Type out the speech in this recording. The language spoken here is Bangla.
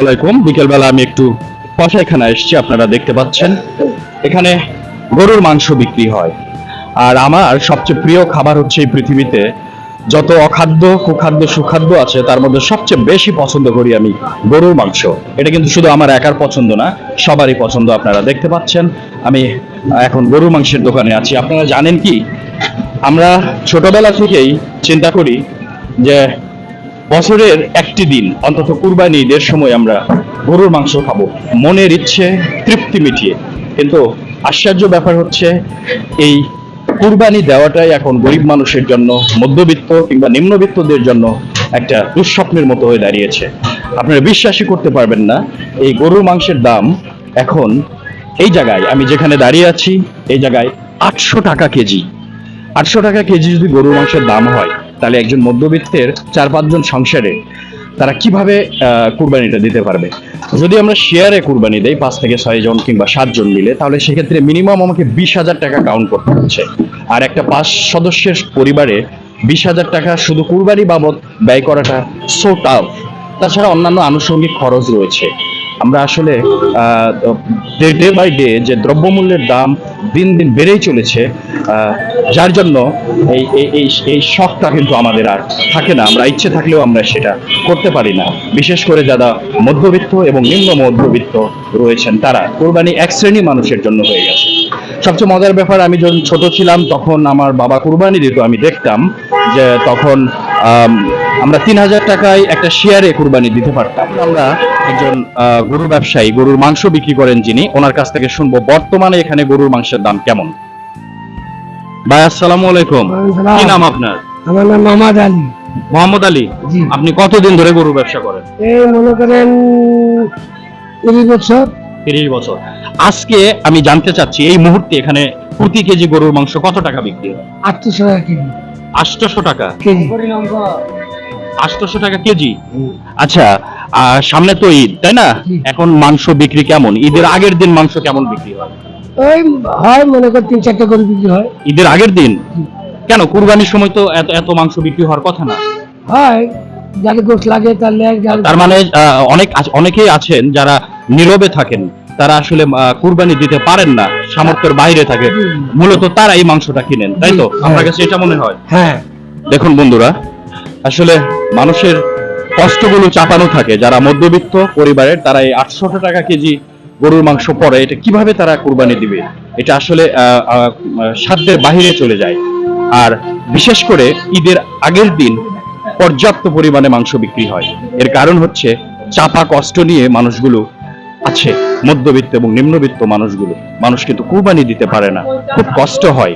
আলাইকুম। বিকেলবেলা আমি একটু কষাইখানা এসেছি, আপনারা দেখতে পাচ্ছেন। এখানে গরুর মাংস বিক্রি হয়। আর আমার সবচেয়ে প্রিয় খাবার হচ্ছে এই পৃথিবীতে যত অখাদ্য, কুখাদ্য, সুখাদ্য আছে, তার মধ্যে সবচেয়ে বেশি পছন্দ করি আমি গরুর মাংস। এটা কিন্তু শুধু আমার একার পছন্দ না, সবারই পছন্দ, আপনারা দেখতে পাচ্ছেন। আমি এখন গরুর মাংসের দোকানে আছি। আপনারা জানেন কি? আমরা ছোটবেলা থেকেই চিন্তা করি যে বছরের একটি দিন, অন্তত কুরবানি ঈদের সময় আমরা গরুর মাংস খাব। মনের ইচ্ছে তৃপ্তি মিটিয়ে। কিন্তু আশ্চর্য ব্যাপার হচ্ছে, এই কুরবানি দেওয়াটাই এখন গরিব মানুষের জন্য, মধ্যবিত্ত কিংবা নিম্নবিত্তদের জন্য একটা দুঃস্বপ্নের মতো হয়ে দাঁড়িয়েছে। আপনারা বিশ্বাসই করতে পারবেন না, এই গরুর মাংসের দাম এখন এই জায়গায়, আমি যেখানে দাঁড়িয়ে আছি, এই জায়গায় আটশো টাকা কেজি। আটশো টাকা কেজি যদি গরুর মাংসের দাম হয় তাহলে একজন মধ্যবিত্তের চার পাঁচজন সংসারে তারা কীভাবে কুরবানিটা দিতে পারবে? যদি আমরা শেয়ারে কুরবানি দেই, পাঁচ থেকে ছয় জন কিংবা সাতজন মিলে, তাহলে সেক্ষেত্রে মিনিমাম আমাকে বিশ হাজার টাকা কাউন্ট করতে হচ্ছে। আর একটা পাঁচ সদস্যের পরিবারে বিশ হাজার টাকা শুধু কুরবানি বাবদ ব্যয় করাটা সো টাফ তাছাড়া অন্যান্য আনুষঙ্গিক খরচ রয়েছে। আমরা আসলে ডে বাই ডে যে দ্রব্যমূল্যের দাম দিন দিন বেড়েই চলেছে যার জন্য এই, এই- এই শখটা কিন্তু আমাদের আর থাকে না। আমরা ইচ্ছে থাকলেও আমরা সেটা করতে পারি না। বিশেষ করে যারা মধ্যবিত্ত এবং নিম্ন মধ্যবিত্ত রয়েছেন, তারা কোরবানি এক শ্রেণি মানুষের জন্য হয়ে গেছে। সবচেয়ে মজার ব্যাপার, আমি যখন ছোট ছিলাম, তখন আমার বাবা কুরবানি দিত, আমি দেখতাম যে তখন আমরা তিন হাজার টাকায় একটা শেয়ারে কুরবানি দিতে পারতাম। আমরা একজন গরুর ব্যবসায়ী, গরুর মাংস বিক্রি করেন যিনি, ওনার কাছ থেকে শুনব, বর্তমানে এখানে গরুর মাংসের দাম কেমন? ভাই আসসালামু আলাইকুম। কি নাম আপনার? আমার নাম মোহাম্মদ আলী। মোহাম্মদ আলী আপনি কতদিন ধরে গরুর ব্যবসা করেন? এই মনে করেন তিরিশ বছর। তিরিশ বছর। আজকে আমি জানতে চাচ্ছি এই মুহূর্তে এখানে প্রতি কেজি গরুর মাংস কত টাকা বিক্রি হয়? আটশোশো টাকা কেজি। আটশোশো টাকা? কেজি। আটশোশো টাকা কেজি? আচ্ছা সামনে তো ঈদ তাই না? এখন মাংস বিক্রি কেমন? ঈদের আগের দিন মাংস কেমন বিক্রি হয়? ওই হয় মনে কর তিন চারটা করে বিক্রি হয়। ঈদের আগের দিন? কেন? কুরবানির সময় তো এত এত মাংস বিক্রি হওয়ার কথা না। হয় যাকে গোস লাগে তার লেগ তার মানে অনেক অনেকেই আছেন যারা নীরবে থাকেন। তারা আসলে কুরবানি দিতে পারেন না সামর্থ্যের বাইরে থাকে। মূলত তারা এই মাংসটা কিনেন তাই তো? হ্যাঁ। কাছে এটা মনে হয়? হ্যাঁ। দেখুন বন্ধুরা আসলে মানুষের কষ্টগুলো চাপানো থাকে। যারা মধ্যবিত্ত পরিবারের তারা এই আটশো টাকা কেজি গরুর মাংস পরে, এটা কীভাবে তারা কোরবানি দিবে? এটা আসলে সাধ্যের বাহিরে চলে যায়। আর বিশেষ করে ঈদের আগের দিন পর্যাপ্ত পরিমাণে মাংস বিক্রি হয়। এর কারণ হচ্ছে চাপা কষ্ট নিয়ে মানুষগুলো আছে, মধ্যবিত্ত এবং নিম্নবিত্ত মানুষগুলো। মানুষ কিন্তু কুরবানি দিতে পারে না। খুব কষ্ট হয়।